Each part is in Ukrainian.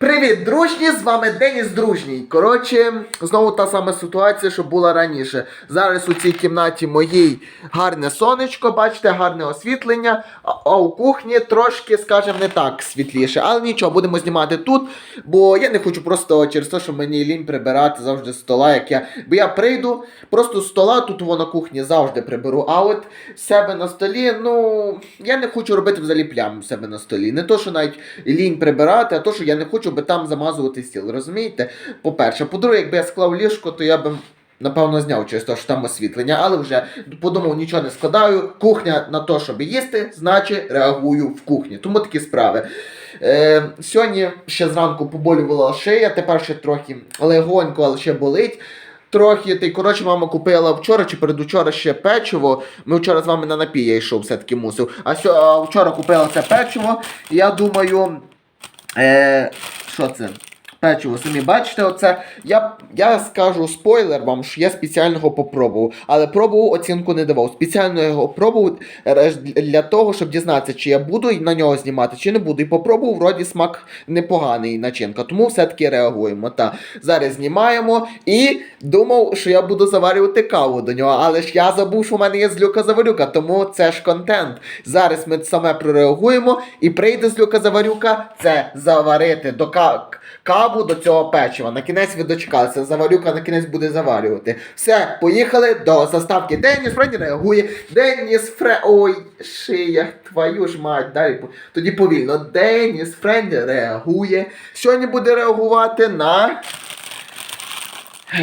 Привіт, дружні! З вами Деніс Дружній. Коротше, знову та сама ситуація, що була раніше. Зараз у цій кімнаті моїй гарне сонечко, бачите, гарне освітлення, а, у кухні трошки, скажімо, не так світліше. Але нічого, будемо знімати тут, бо я не хочу просто через те, що мені лінь прибирати завжди з стола, як я. Бо я прийду, просто з стола тут воно кухні завжди приберу. А от себе на столі, ну, я не хочу робити взагалі плям себе на столі. Не то, що навіть лінь прибирати, а то, що я не хочу би там замазувати стіл. Розумієте? По-перше, по-друге, якби я склав ліжко, то я би. Напевно, зняв через те, що там освітлення, але вже подумав, нічого не складаю. Кухня на те, щоб їсти, значить реагую в кухні. Тому такі справи. Е, сьогодні ще зранку поболювала шия, тепер ще трохи легонько, але ще болить. Трохи, ти, коротше, мама купила вчора чи передучора ще печиво. Ми вчора з вами на напій я йшов, все-таки мусив. А, сьо, а вчора купила це печиво. Я думаю, Е, що це? Печиво, самі бачите, оце. Я, я скажу спойлер вам, що я спеціально його попробував, але пробував, оцінку не давав. Спеціально його пробував е, для того, щоб дізнатися, чи я буду на нього знімати, чи не буду. І попробував, вроді смак непоганий начинка, тому все-таки реагуємо. Та. Зараз знімаємо і думав, що я буду заварювати каву до нього, але ж я забув, що в мене є злюка заварюка, тому це ж контент. Зараз ми саме прореагуємо і прийде злюка заварюка це заварити до ка- каву до цього печива. На кінець ви дочекалися. Заварюка на кінець буде заварювати. Все, поїхали до заставки. Деніс Френді реагує. Деніс Фре. Ой, шия, твою ж мать. Далі тоді повільно. Деніс Френді реагує. Сьогодні буде реагувати на.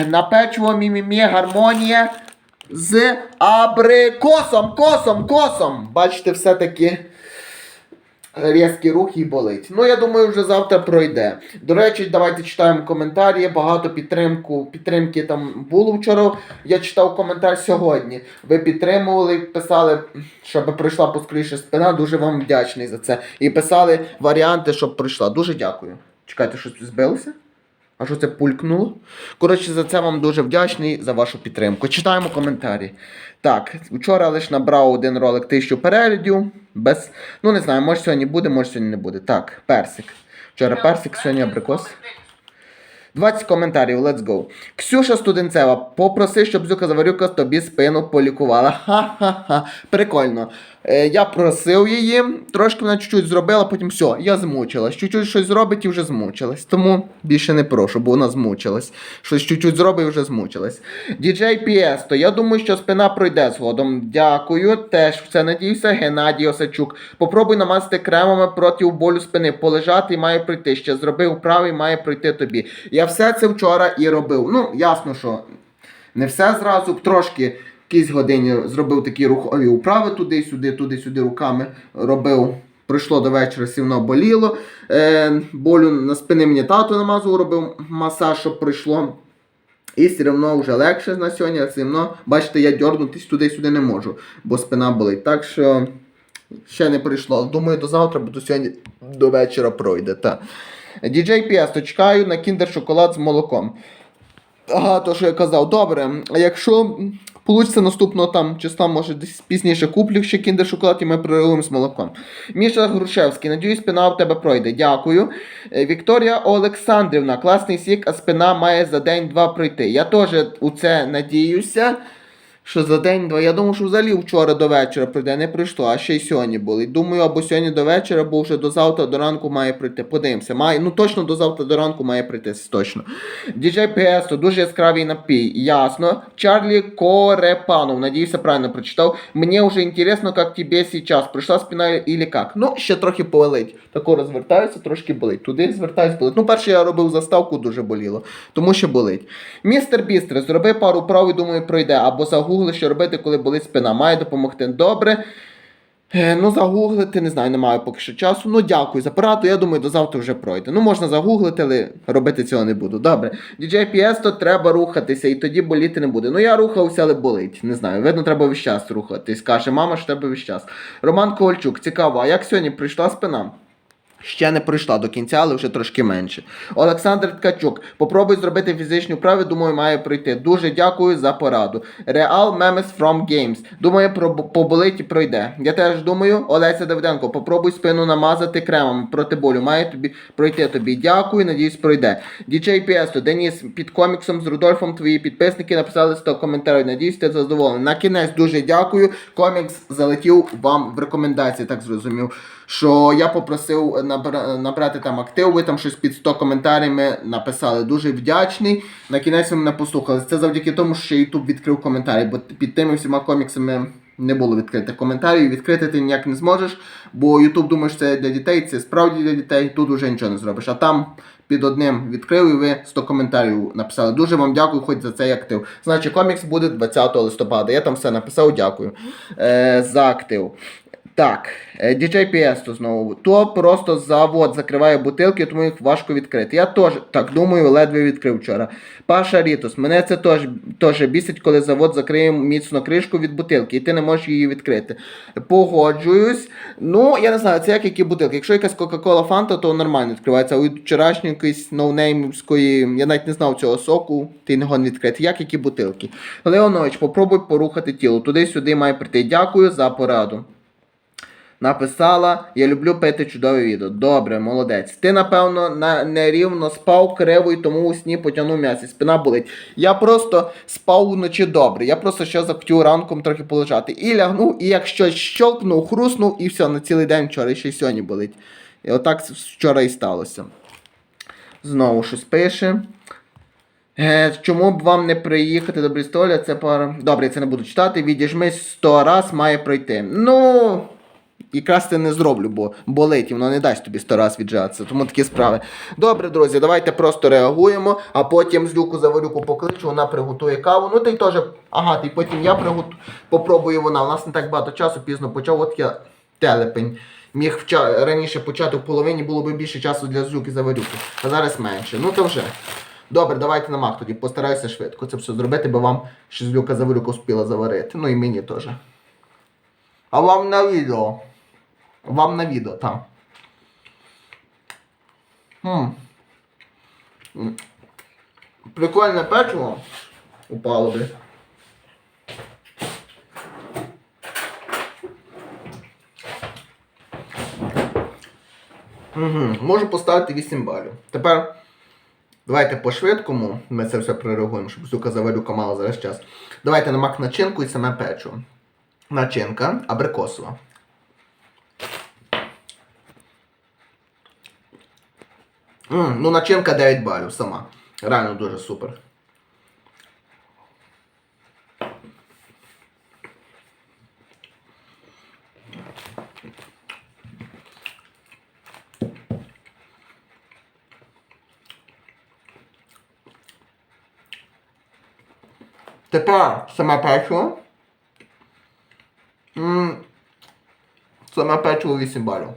На печиво мімімі гармонія з абрикосом, косом, косом. Бачите, все-таки різкий рух і болить. Ну, я думаю, вже завтра пройде. До речі, давайте читаємо коментарі. Багато підтримку, підтримки там було вчора. Я читав коментар сьогодні. Ви підтримували, писали, щоб пройшла поскоріше спина. Дуже вам вдячний за це. І писали варіанти, щоб пройшла. Дуже дякую. Чекайте, щось збилося? А що це пулькнуло? Коротше, за це вам дуже вдячний за вашу підтримку. Читаємо коментарі. Так, вчора лише набрав один ролик тисячу переглядів. Без. Ну не знаю, може сьогодні буде, може сьогодні не буде. Так, персик. Вчора персик, сьогодні абрикос. 20 коментарів, let's go. Ксюша Студенцева, попроси, щоб Зюка Заварюка тобі спину полікувала. Ха-ха-ха. Прикольно. Е, я просив її, трошки вона чуть-чуть зробила, потім все, я змучилась. Чуть-чуть щось зробить і вже змучилась. Тому більше не прошу, бо вона змучилась. Щось чуть-чуть зробить і вже змучилась. DJ PS, то я думаю, що спина пройде згодом. Дякую. Теж в це надіюся. Геннадій Осачук. Попробуй намазати кремами проти болю спини. Полежати і має пройти. Ще зробив вправи і має пройти тобі. Я все це вчора і робив. Ну, ясно, що не все зразу, трошки. Якісь годині зробив такі рухові вправи туди-сюди, туди-сюди руками робив. Прийшло до вечора, сівно боліло. Е, болю на спини мені тато намазував, робив масаж, щоб пройшло. І все одно вже легше на сьогодні, а все одно, бачите, я дьорнутись туди-сюди не можу, бо спина болить. Так що ще не прийшло. Думаю, до завтра, бо до сьогодні до вечора пройде. Та. DJ PS, чекаю на кіндер шоколад з молоком. Ага, то що я казав, добре. Якщо Получиться наступного там числа, може десь пізніше куплю ще кіндер шоколад і ми прореагуємо з молоком. Міша Грушевський, надіюсь, спина в тебе пройде. Дякую. Е, Вікторія Олександрівна, класний сік, а спина має за день-два пройти. Я теж у це надіюся. Що за день-два. Я думав, що взагалі вчора до вечора пройде, не прийшло, а ще й сьогодні були. Думаю, або сьогодні до вечора, або вже до завтра до ранку має прийти. Подивимося. Має, ну точно до завтра до ранку має прийти. Точно. DJ PS, дуже яскравий напій. Ясно. Чарлі Корепанов, надіюся, правильно прочитав. Мені вже інтересно, як тебе сейчас. Прийшла спина или як? Ну, ще трохи болить. Тако розвертаюся, трошки болить. Туди звертаюся, болить. Ну, перше я робив заставку, дуже боліло. Тому що болить. Містер Бістре, зроби пару прав і думаю, пройде. Або загугли, що робити, коли болить спина. Має допомогти. Добре. Е, Ну, загуглити, не знаю, немає поки що часу. Ну, дякую за пораду. Я думаю, до завтра вже пройде. Ну, можна загуглити, але робити цього не буду. Добре. DJ PS, то треба рухатися, і тоді боліти не буде. Ну, я рухався, але болить. Не знаю. Видно, треба весь час рухатись. Каже, мама, що треба весь час. Роман Ковальчук, цікаво, а як сьогодні прийшла спина? Ще не пройшла до кінця, але вже трошки менше. Олександр Ткачук. Попробуй зробити фізичні вправи, думаю, має пройти. Дуже дякую за пораду. Real Memes from Games. Думаю, поболить і пройде. Я теж думаю, Олеся Давиденко, попробуй спину намазати кремом проти болю. Має тобі пройти тобі. Дякую, надіюсь, пройде. DJ Піесто, Деніс, під коміксом з Рудольфом твої підписники написали 100 коментарів. Надіюсь, ти задоволений. На кінець дуже дякую. Комікс залетів вам в рекомендації, так зрозумів. Що я попросив набра- набрати там актив, ви там щось під 100 коментарями написали. Дуже вдячний. На кінець ви мене послухали. Це завдяки тому, що YouTube відкрив коментарі, бо під тими всіма коміксами не було відкритих коментарів. Відкрити ти ніяк не зможеш, бо YouTube думає, що це для дітей, це справді для дітей, тут вже нічого не зробиш. А там під одним відкрив і ви 100 коментарів написали. Дуже вам дякую, хоч за цей актив. Значить, комікс буде 20 листопада. Я там все написав, дякую е, за актив. Так, е, DJ Piesto знову. То просто завод закриває бутилки, тому їх важко відкрити. Я теж так думаю, ледве відкрив вчора. Паша Рітус, мене це теж, теж бісить, коли завод закриє міцно кришку від бутилки, і ти не можеш її відкрити. Погоджуюсь. Ну, я не знаю, це як які бутилки. Якщо якась Кока-Кола Фанта, то нормально відкривається. А від вчорашньої якоїсь ноунеймівської, я навіть не знав цього соку, ти не гон відкрити. Як які бутилки. Леонович, попробуй порухати тіло. Туди-сюди має прийти. Дякую за пораду. Написала, я люблю пити чудове відео. Добре, молодець. Ти, напевно, на, нерівно спав криво і тому у сні потягнув м'ясо. Спина болить. Я просто спав вночі добре. Я просто ще захотів ранком трохи полежати. І лягнув, і як щось щолкнув, хруснув, і все, на цілий день вчора, ще й сьогодні болить. І отак вчора і сталося. Знову щось пише. Е, чому б вам не приїхати до Брістоля? Це пара. Добре, я це не буду читати. Відіжмись 100 раз має пройти. Ну. Якраз це не зроблю, бо болить, і воно не дасть тобі 100 раз віджатися. Тому такі справи. Добре, друзі, давайте просто реагуємо, а потім злюку заварюку покличу, вона приготує каву. Ну ти теж. Ага, ти потім я приготую. Попробую вона. У нас не так багато часу, пізно почав. От я телепень. Міг вча... раніше почати в половині, було б більше часу для злюки заварюки. А зараз менше. Ну то вже. Добре, давайте на мах тоді. Постараюся швидко це все зробити, бо вам ще злюка заварюку успіла заварити. Ну і мені теж. А вам на відео. Вам на відео, так. Прикольне печиво. Упало би. Угу. Можу поставити 8 балів. Тепер давайте по швидкому. Ми це все прореагуємо, щоб сука заварюка мала зараз час. Давайте на мак начинку і саме печиво. Начинка абрикосова. М, ну, начинка 9 балів сама. Реально дуже супер. Тепер саме печиво. Саме печиво 8 балів.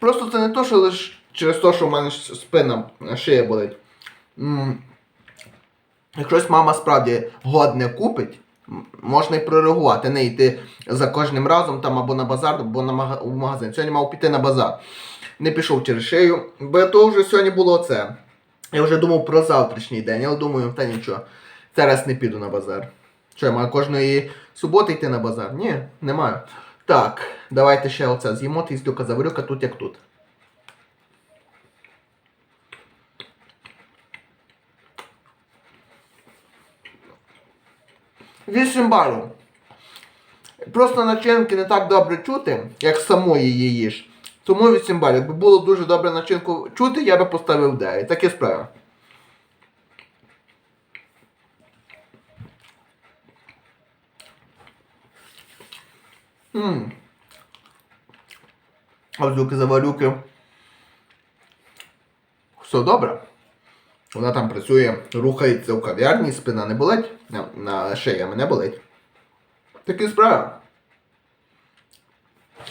Просто це не то, що лише через те, що в мене спина е, шия болить. Якщось мама справді годне купить, можна і прореагувати, не йти за кожним разом там або на базар, або на мага- в магазин. Сьогодні мав піти на базар. Не пішов через шию, бо то вже сьогодні було це. Я вже думав про завтрашній день, але думаю, та нічого. Зараз не піду на базар. Що, я маю кожної суботи йти на базар? Ні, не маю. Так, давайте ще оце з'їмо, ти здюка заварюка тут як тут. Вісім балів. Просто начинки не так добре чути, як самої її їж. Тому 8 балів. Якби було дуже добре начинку чути, я би поставив 9. Таке справа. Ммм. Озюки заварюки. Все добре. Вона там працює, рухається в кав'ярні, спина не болить, на, на шия мене болить. Такі справи.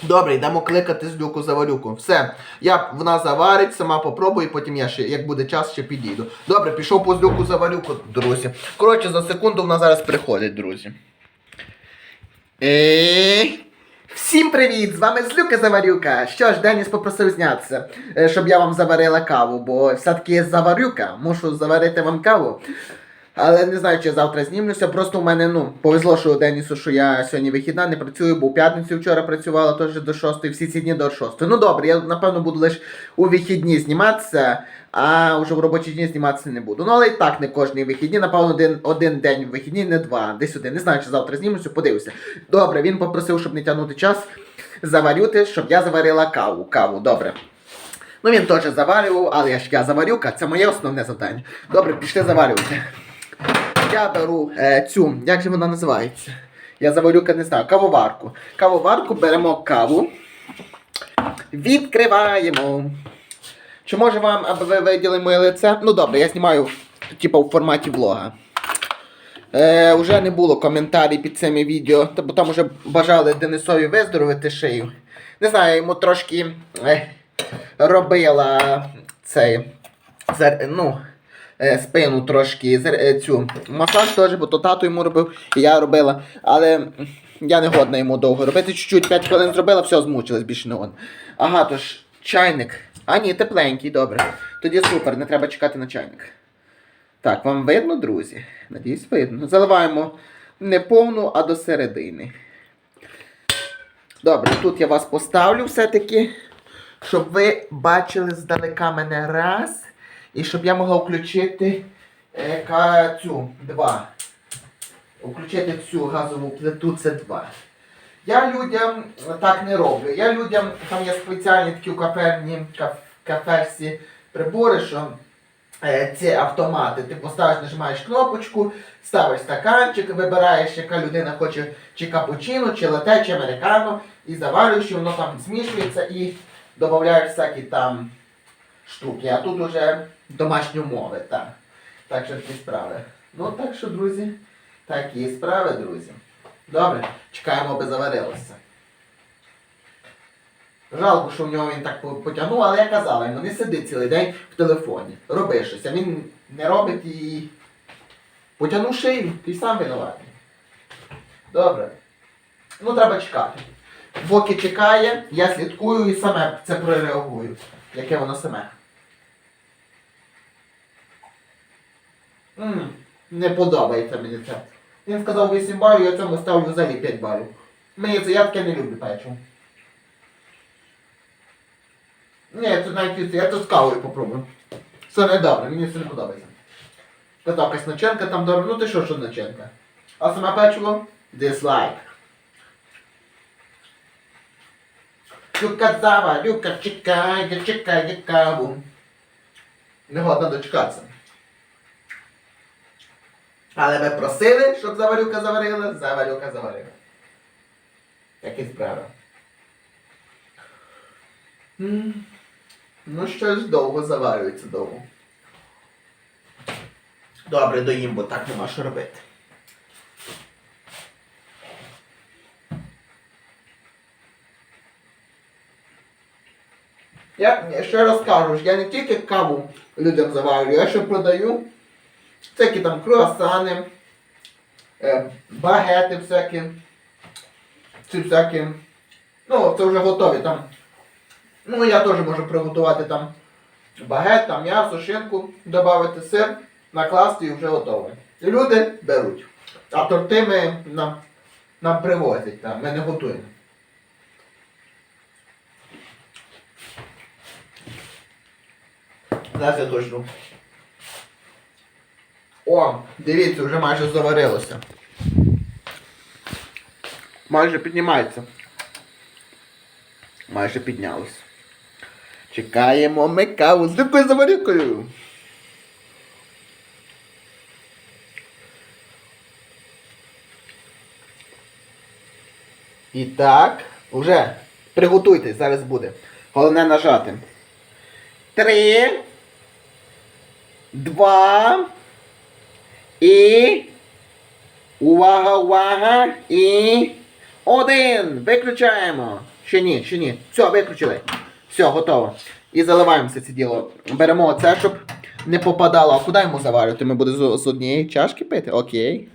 Добре, йдемо кликати злюку заварюку. Все. Я, вона заварить, сама попробую, потім я ще, як буде час, ще підійду. Добре, пішов по злюку заварюку, друзі. Коротше, за секунду вона зараз приходить, друзі. Е, Всім привіт! З вами Злюка Заварюка. Що ж, Деніс попросив знятися, е, щоб я вам заварила каву, бо все-таки заварюка, мушу заварити вам каву. Але не знаю, чи завтра знімлюся. Просто у мене ну повезло, що у Денісу, що я сьогодні вихідна, не працюю, бо у п'ятницю вчора працювала теж до 6, всі ці дні до 6. Ну добре, я напевно буду лише у вихідні зніматися, а вже в робочі дні зніматися не буду. Ну але і так не кожні вихідні, напевно, один, один день в вихідні, не два, десь один. Не знаю, чи завтра знімуся, подивлюся. Добре, він попросив, щоб не тягнути час, заварюти, щоб я заварила каву. Каву, добре. Ну він теж заварював, але я ж я заварюка, це моє основне завдання. Добре, пішли заварювати. Я беру е, цю, як же вона називається? Я заварюка не знаю, кавоварку. Кавоварку беремо каву, відкриваємо. Чи може вам, аби ви виділи моє лице? Ну добре, я знімаю типу, в форматі влога. Е, уже не було коментарів під цими відео, бо там вже бажали Денисові виздоровити шию. Не знаю, йому трошки е, робила цей. зар- ну, спину трошки е, цю масаж теж, бо то тато йому робив, і я робила. Але я не годна йому довго робити. Чуть-чуть 5 хвилин зробила, все, змучилась, більше не годна. Ага, тож чайник. А ні, тепленький, добре. Тоді супер, не треба чекати на чайник. Так, вам видно, друзі? Надіюсь, видно. Заливаємо не повну, а до середини. Добре, тут я вас поставлю все-таки, щоб ви бачили здалека мене раз. І щоб я могла включити е, цю два. Включити цю газову плиту це два. Я людям так не роблю. Я людям, там є спеціальні такі у каферні, каф, кафешці прибори, що е, ці автомати. Ти поставиш, нажимаєш кнопочку, ставиш стаканчик, вибираєш, яка людина хоче чи капучино, чи лате, чи американо, і заварюєш, і воно там змішується і додаєш всякі там штуки. А тут уже домашні умови, так. Так що такі справи. Ну так що, друзі, такі справи, друзі. Добре, чекаємо, аби заварилося. Жалко, що в нього він так потягнув, але я казала йому, не сиди цілий день в телефоні. Роби щось, а він не робить і потягнув шию, ти сам винуватий. Добре. Ну, треба чекати. Поки чекає, я слідкую і саме це прореагую. Яке воно саме. М не подобається мені це. Він сказав 8 балів, я цьому ставлю взагалі 5 балів. Мені це я таке не люблю печиво. Ні, це навіть я це з кавою попробую. Це не добре, мені це не подобається. Казав якась начинка там добре, ну ти що, що начинка? А саме печиво дизлайк. Люка зава, Люка чекає, чекає каву. Не годно дочекатися. Але ви просили, щоб заварюка заварила, заварюка заварила. Такі справи. М, Ну щось довго заварюється довго. Добре, доїм, бо так нема що робити. Я ще раз кажу, я не тільки каву людям заварюю, я ще продаю всякі там круасани, е, багети всякі, ці всякі. Ну, це вже готові там. Ну, я теж можу приготувати там багет, там м'ясо, шинку, додати сир, накласти і вже готове. І люди беруть. А торти ми нам, нам привозять, там, ми не готуємо. Зараз я точно. О, дивіться, вже майже заварилося. Майже піднімається. Майже піднялось. Чекаємо ми каву з липкою заварюкою. І так, уже приготуйтесь, зараз буде. Головне нажати. Три. Два. І. Увага, увага! І. Один! Виключаємо! Ще ні, ще ні. Все, виключили. Все, готово. І заливаємося це діло. Беремо оце, щоб не попадало. А куди йому заварювати? Ми будемо з, з однієї чашки пити? Окей.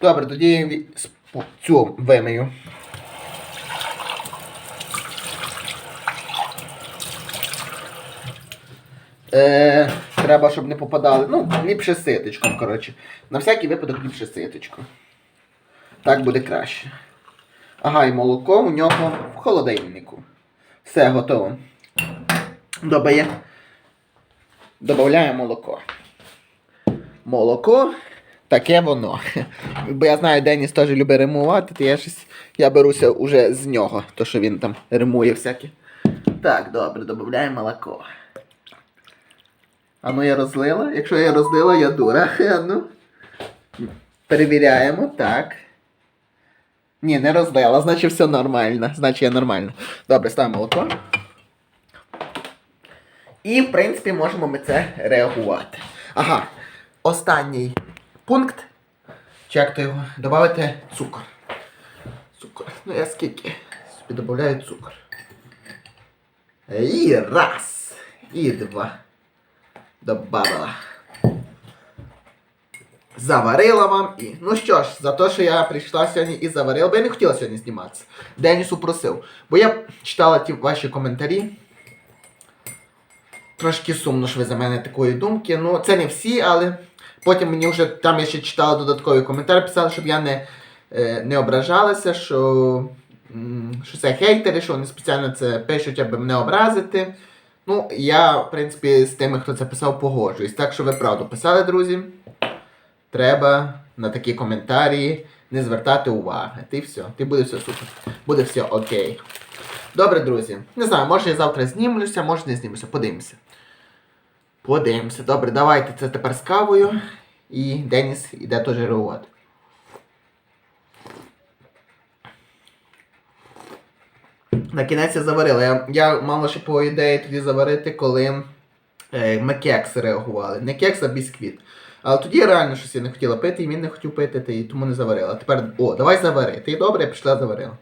Добре, тоді Цю вимию. Е, треба, щоб не попадали. Ну, ліпше ситочком, коротше. На всякий випадок ліпше ситочком. Так буде краще. Ага, і молоко у нього в холодильнику. Все готово. Добає. Добавляємо молоко. Молоко. Таке воно. Бо я знаю, Деніс теж любить римувати, то я щось. Я беруся уже з нього, то що він там римує всяке. Так, добре, додаємо молоко. А ну я розлила. Якщо я розлила, я дура. А ну. Перевіряємо, так. Ні, не розлила, значить все нормально. Значить я нормально. Добре, ставимо молоко. І, в принципі, можемо ми це реагувати. Ага. Останній пункт. Чи то його? Добавити цукор. Цукор. Ну я скільки? Собі додаю цукор. І раз. І два. Добавила. Заварила вам і. Ну що ж, за те, що я прийшла сьогодні і заварила, бо я не хотіла сьогодні зніматися. Денісу просив. Бо я читала ті ваші коментарі. Трошки сумно, що ви за мене такої думки. Ну, це не всі, але потім мені вже там я ще читала додаткові коментарі, писали, щоб я не, е, не ображалася, що, що це хейтери, що вони спеціально це пишуть, аби мене образити. Ну, я, в принципі, з тими, хто це писав, погоджуюсь. Так що ви правду писали, друзі. Треба на такі коментарі не звертати уваги. Ти все, ти буде все супер. Буде все окей. Добре, друзі. Не знаю, може я завтра знімлюся, може не знімлюся. Подивимося. Подивимося. Добре, давайте це тепер з кавою. І Деніс іде теж реагувати. На кінець я заварила. Я, я мала ще по ідеї тоді заварити, коли е, ми кекс реагували. Не кекс, а бісквіт. Але тоді реально щось я не хотіла пити, і він не хотів пити, і тому не заварила. Тепер, о, давай завари. Ти добре, я пішла заварила.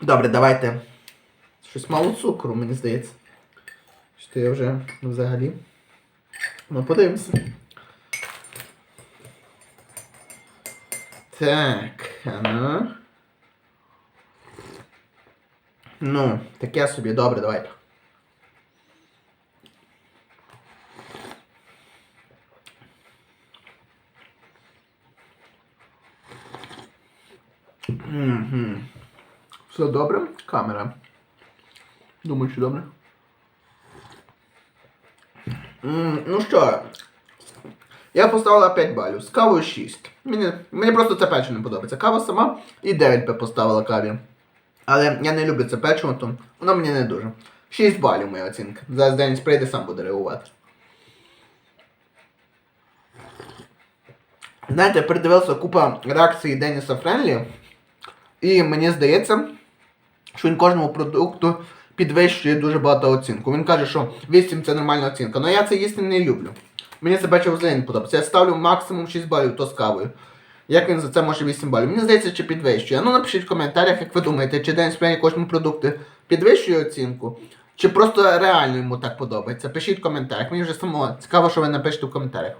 Добре, давайте. Щось мало цукру, мені здається. Що я вже ну, взагалі. Ну, подивимося. Так, а ну. Таке собі, добре, давайте. Все добре? Камера. Думаю, що добре. Ну що, я поставила 5 балів. З кавою 6. Мені, мені просто це печиво не подобається. Кава сама і 9 би поставила каві. Але я не люблю це печиво, то воно мені не дуже. 6 балів моя оцінка. Зараз Деніс прийде, сам буде реагувати. Знаєте, я передивився купа реакцій Деніса Френлі. І мені здається, що він кожному продукту підвищує дуже багато оцінку. Він каже, що 8 це нормальна оцінка. Але я це їсти не люблю. Мені це печиво взагалі не подобається. Я ставлю максимум 6 балів, то з кавою. Як він за це може 8 балів? Мені здається, чи підвищує. Ну напишіть в коментарях, як ви думаєте, чи День Спрені кожному продукту підвищує оцінку, чи просто реально йому так подобається. Пишіть в коментарях. Мені вже само цікаво, що ви напишете в коментарях.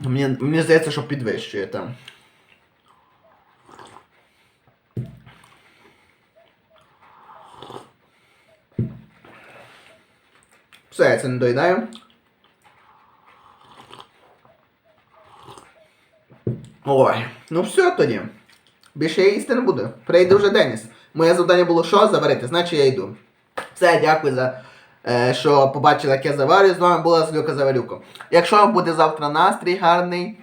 Мені, мені здається, що підвищує там. Все, я це не доїдаю. Ой, ну все тоді. Більше я їсти не буду. Прийде вже Деніс. Моє завдання було що? Заварити, значить я йду. Все, дякую за е, що побачили, як я заварю. З вами була Злюка Заварюко. Якщо буде завтра настрій гарний,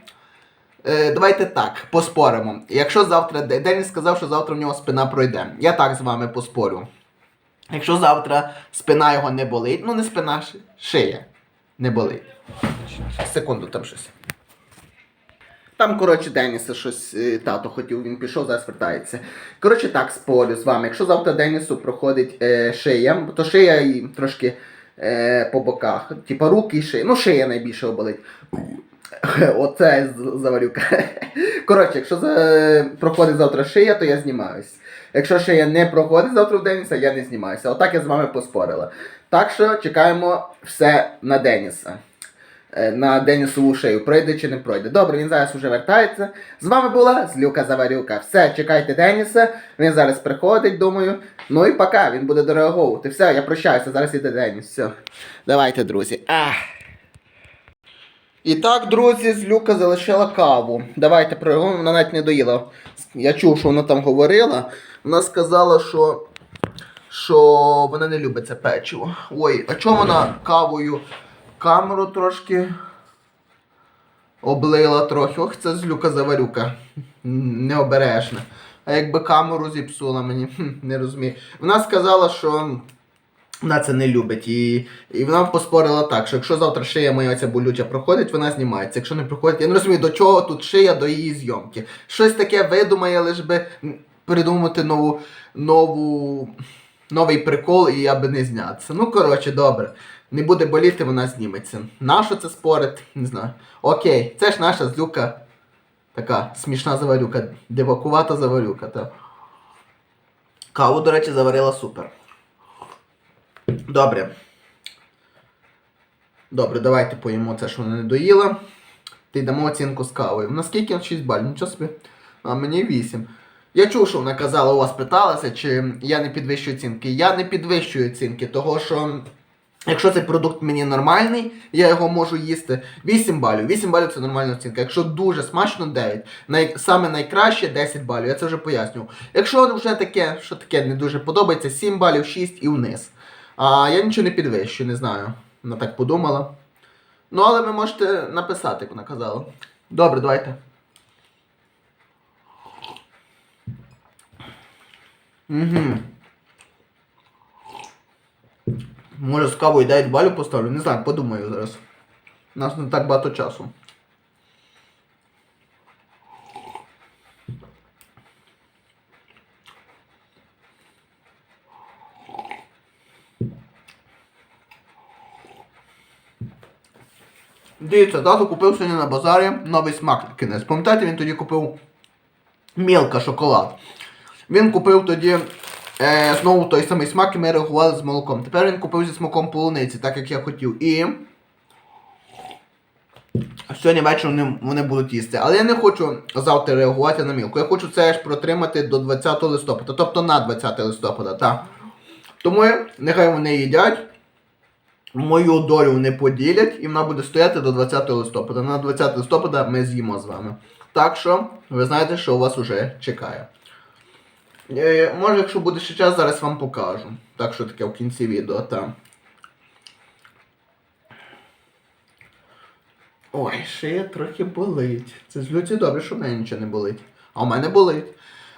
е, давайте так, поспоримо. Якщо завтра Деніс сказав, що завтра в нього спина пройде. Я так з вами поспорю. Якщо завтра спина його не болить, ну не спина, шия не болить. Секунду, там щось. Там, коротше, Деніса щось е, тато хотів, він пішов, зараз вертається. Коротше, так, спорю з вами. Якщо завтра Денісу проходить е, шия, то шия і трошки е, по боках. Типа руки і шия. Ну, шия найбільше болить. Оце заварюка. Коротше, якщо за... проходить завтра шия, то я знімаюсь. Якщо шия не проходить завтра в Деніса, я не знімаюся. Отак я з вами поспорила. Так що чекаємо все на Деніса. Е, на Денісову шею. Пройде чи не пройде. Добре, він зараз уже вертається. З вами була Злюка Заварюка. Все, чекайте Деніса. Він зараз приходить, думаю. Ну і пока, він буде дореаговувати. Все, я прощаюся, зараз іде Деніс. Все. Давайте, друзі. Ах. І так, друзі, Злюка залишила каву. Давайте проговоримо, вона навіть не доїла. Я чув, що вона там говорила. Вона сказала, що що вона не любить це печиво. Ой, а чому вона кавою камеру трошки облила трохи? Ох, це злюка заварюка. Необережна. А якби камеру зіпсула мені, не розумію. Вона сказала, що вона це не любить. І, і вона поспорила так, що якщо завтра шия моя ця болюча проходить, вона знімається. Якщо не проходить, я не розумію, до чого тут шия до її зйомки. Щось таке видумає, лиш би придумати нову, нову, новий прикол, і я би не знятися. Ну, коротше, добре. Не буде боліти, вона зніметься. Нащо це спорить? Не знаю. Окей, це ж наша злюка. Така смішна заварюка, дивакувата заварюка. Та. Каву, до речі, заварила супер. Добре. Добре, давайте поїмо це, що вона не доїла. Ти дамо оцінку з кавою. Наскільки 6 балів? Нічого собі. А мені 8. Я чув, що вона казала, у вас питалася, чи я не підвищую оцінки. Я не підвищую оцінки, того що. Якщо цей продукт мені нормальний, я його можу їсти 8 балів. 8 балів це нормальна оцінка. Якщо дуже смачно 9. Най... Саме найкраще 10 балів, я це вже пояснював. Якщо вже таке, що таке не дуже подобається, 7 балів, 6 і вниз. А я нічого не підвищую, не знаю. Вона так подумала. Ну, але ви можете написати, як вона казала. Добре, давайте. Угу. Може з кавою 9 балів поставлю? Не знаю, подумаю зараз. У нас не так багато часу. Дивіться, тато купив сьогодні на базарі новий смак кінець. Пам'ятаєте, він тоді купив мілка шоколад. Він купив тоді е, знову той самий смак, і ми реагували з молоком. Тепер він купив зі смаком полуниці, так як я хотів. І сьогодні ввечері вони, вони будуть їсти. Але я не хочу завтра реагувати на мілку. Я хочу це ж протримати до 20 листопада, тобто на 20 листопада. так. Тому нехай вони їдять. Мою долю не поділять і вона буде стояти до 20 листопада. На 20 листопада ми з'їмо з вами. Так що, ви знаєте, що у вас уже чекає. Е, може, якщо буде ще час, зараз вам покажу. Так що таке в кінці відео, там. Ой, шия трохи болить. Це з люті добре, що в мене нічого не болить. А у мене болить.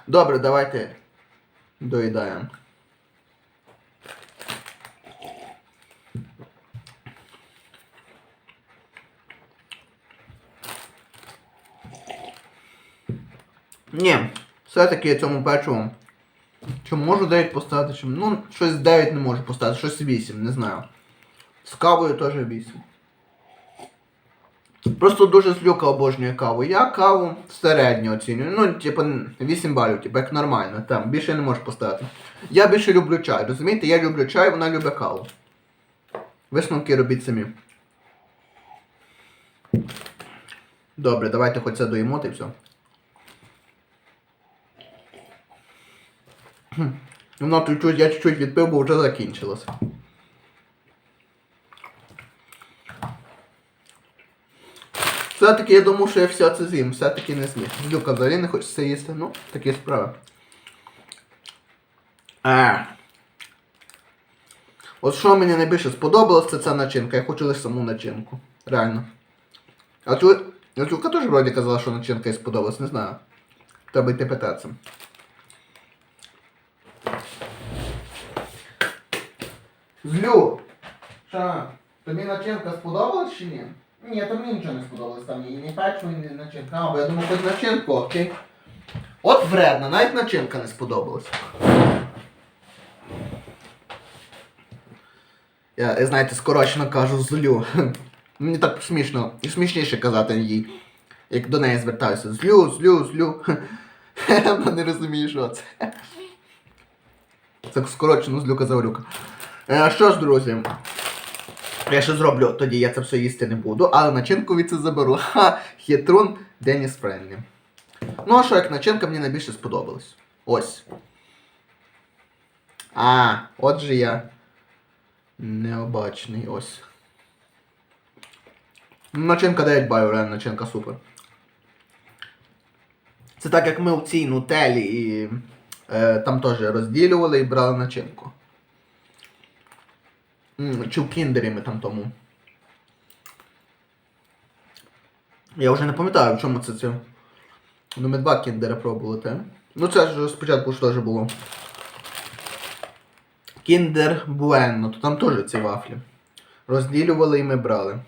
Добре, давайте доїдаємо. Ні, все-таки цьому печиву. Чи можу 9 поставити, чи... ну, щось 9 не можу поставити, щось 8, не знаю. З кавою теж 8. Просто дуже злюка обожнює каву. Я каву середньо оцінюю. Ну, типу, 8 балів, типу, як нормально. Там, більше не можу поставити. Я більше люблю чай, розумієте? Я люблю чай, вона любить каву. Висновки робіть самі. Добре, давайте хоч це доїмо й все. Воно чуть-чуть, я чуть-чуть відпив, бо вже закінчилося. Все-таки я думав, що я все це з'їм, все-таки не зміг. Люка взагалі не хоче це їсти, ну, такі справи. А. От що мені найбільше сподобалось, це ця начинка. Я хочу лише саму начинку. Реально. А ту... А Тюлька теж вроді казала, що начинка їй сподобалась, не знаю. Треба йти питатися. Злю! Що? Тобі начинка сподобалась чи ні? Ні, то мені нічого не сподобалось там ні, ні печиво, ні начинка. А, бо я думав, хоч начинку, окей. От вредно, навіть начинка не сподобалась. Я, знаєте, скорочено кажу злю. Мені так смішно. І смішніше казати їй. Як до неї звертаюся. Злю, злю, злю. Вона не розуміє, що це. Це скорочено злюка заварюка. Е, що ж, друзі, Я ще зроблю, тоді я це все їсти не буду, але начинку від це заберу. Ха, хитрун Деніс Френлі. Ну а що, як начинка мені найбільше сподобалась. Ось. А, отже я. Необачний ось. Ну, Начинка 9 балів, реально начинка супер. Це так як ми в цій нутелі і е, там теж розділювали і брали начинку. Чи в кіндері ми там тому. Я вже не пам'ятаю, в чому це це. Ну, ми два кіндера пробували, те. Ну це ж спочатку ж теж було. Кіндер Буенно, то там теж ці вафлі. Розділювали і ми брали.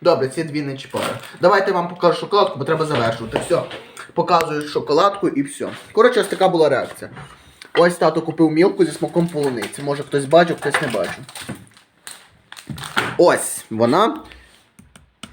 Добре, ці дві не чіпаю. Давайте я вам покажу шоколадку, бо треба завершувати. Все. Показую шоколадку і все. Коротше, ось така була реакція. Ось тато купив мілку зі смаком полуниці. Може хтось бачив, хтось не бачив. Ось вона.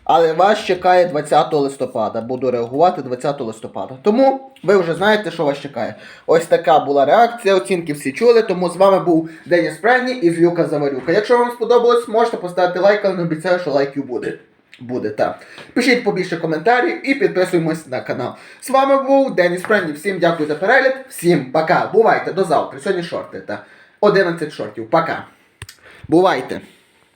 Але вас чекає 20 листопада. Буду реагувати 20 листопада. Тому ви вже знаєте, що вас чекає. Ось така була реакція. Оцінки всі чули. Тому з вами був Деніс Пренні і Злюка Заварюка. Якщо вам сподобалось, можете поставити лайк, але не обіцяю, що лайків буде. Буде, так. Пишіть побільше коментарів і підписуємось на канал. З вами був Деніс Пренні. Всім дякую за перегляд. Всім пока. Бувайте до завтра. Сьогодні шорти. Та 11 шортів. Пока. Бувайте.